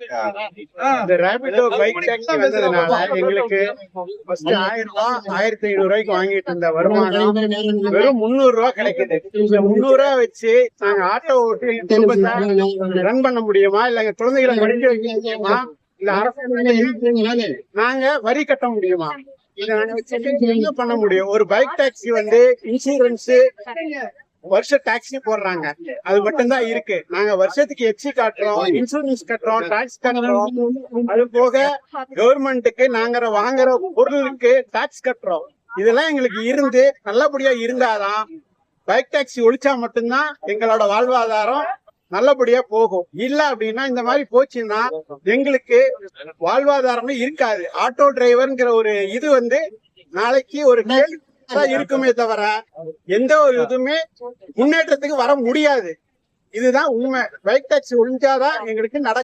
இந்த Rapido bike taxi வந்ததுனால எங்களுக்கு ஃபர்ஸ்ட் ஆயிரம் ரூபாய் ஆயிரத்தி ஐநூறு ரூபாய்க்கு வாங்கிட்டு இருந்த வருமானம் வெறும் முந்நூறு ரூபாய் கிடைக்குது. இந்த முந்நூறு ரூபாய் வச்சு நாங்க ஆட்டோ ஓட்டி குடும்பத்தை ரன் பண்ண முடியுமா? இல்ல எங்க குழந்தைகளை படிக்க வைக்க முடியுமா? இல்ல அரசாங்க நாங்க வரி கட்ட முடியுமா? இதை நாங்க பண்ண முடியும்? ஒரு பைக் டாக்ஸி வந்து இன்சூரன்ஸ் வருஷ டாக்ஸி போடுறாங்க. அது மட்டும்தான் இருக்கு. நாங்க வருஷத்துக்கு எச்சி காட்டுறோம் இன்சூரன்ஸ் கட்டுறோம் டாக்ஸ் கட்டுறோம். அது போக கவர்மெண்ட்டுக்கு நாங்க வாங்குற பொருளுக்கு டாக்ஸ் கட்டுறோம். இதெல்லாம் எங்களுக்கு இருந்து நல்லபடியா இருந்தாதான் பைக் டாக்ஸி ஒழிச்சா மட்டும்தான் எங்களோட வாழ்வாதாரம் நல்லபடியா போகும். இல்ல அப்படின்னா இந்த மாதிரி போச்சுன்னா எங்களுக்கு வாழ்வாதாரமே இருக்காது. ஆட்டோ டிரைவர்ங்கிற ஒரு இது வந்து நாளைக்கு ஒரு கேள்வி இருக்குமே தவிர எந்த ஒரு இதுவுமே முன்னேற்றத்துக்கு வர முடியாது. இதுதான் உண்மை. பைக் டாக்ஸி ஒழிஞ்சாதான் எங்களுக்கு நட